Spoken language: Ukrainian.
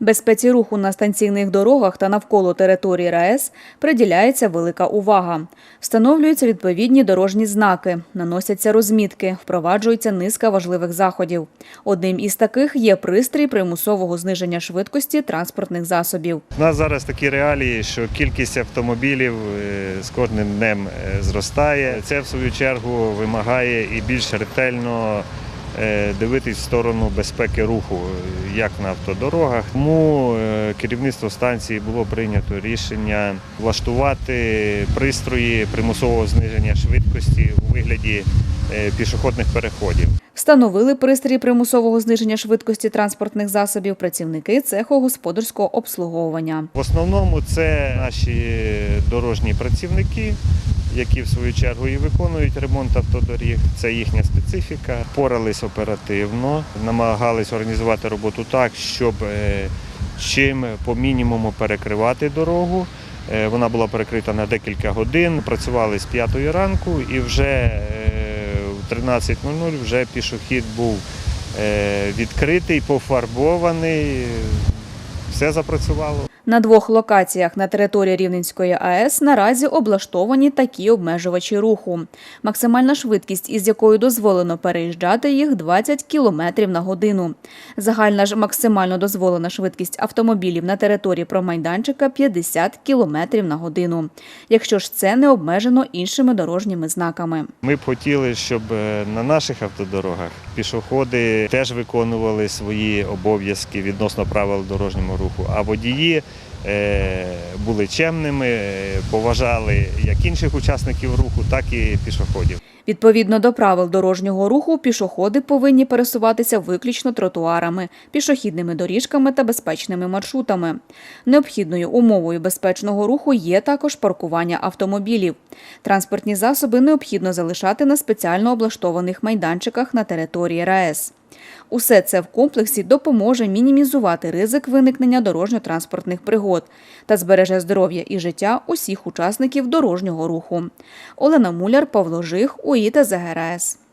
Безпеці руху на станційних дорогах та навколо території РаЕС приділяється велика увага. Встановлюються відповідні дорожні знаки, наносяться розмітки, впроваджується низка важливих заходів. Одним із таких є пристрій примусового зниження швидкості транспортних засобів. У нас зараз такі реалії, що кількість автомобілів е, з кожним днем е, зростає. Це в свою чергу вимагає і більш ретельно дивитись в сторону безпеки руху, е, як на автодорогах. Тому е, керівництво станції було прийнято рішення влаштувати пристрої примусового зниження швидкості у вигляді е, пішохідних переходів. Встановили пристрій примусового зниження швидкості транспортних засобів працівники цеху господарського обслуговування. В основному це наші дорожні працівники, які в свою чергу і виконують ремонт автодоріг. Це їхня специфіка. Порались оперативно, намагались організувати роботу так, щоб е, чим по мінімуму перекривати дорогу. Е, Вона була перекрита на декілька годин. Працювали з 5 ранку і вже е, в 13.00 вже пішохід був відкритий, пофарбований. Все запрацювало. На двох локаціях на території Рівненської АЕС наразі облаштовані такі обмежувачі руху. Максимальна швидкість, із якою дозволено переїжджати їх 20 км на годину. Загальна ж максимально дозволена швидкість автомобілів на території промайданчика 50 км на годину. Якщо ж це не обмежено іншими дорожніми знаками. Ми б хотіли, щоб е, на наших автодорогах пішоходи теж виконували свої обов'язки відносно правил дорожнього руху, а водії були чемними, е, поважали як інших учасників руху, так і пішоходів. Відповідно до правил дорожнього руху, пішоходи повинні пересуватися виключно тротуарами, пішохідними доріжками та безпечними маршрутами. Необхідною умовою безпечного руху є також паркування автомобілів. Транспортні засоби необхідно залишати на спеціально облаштованих майданчиках на території РаЕС. Усе це в комплексі допоможе мінімізувати ризик виникнення дорожньо-транспортних пригод та збереже здоров'я і життя усіх учасників дорожнього руху. Олена Муляр, Павло Жих, УІТА ЗГРС.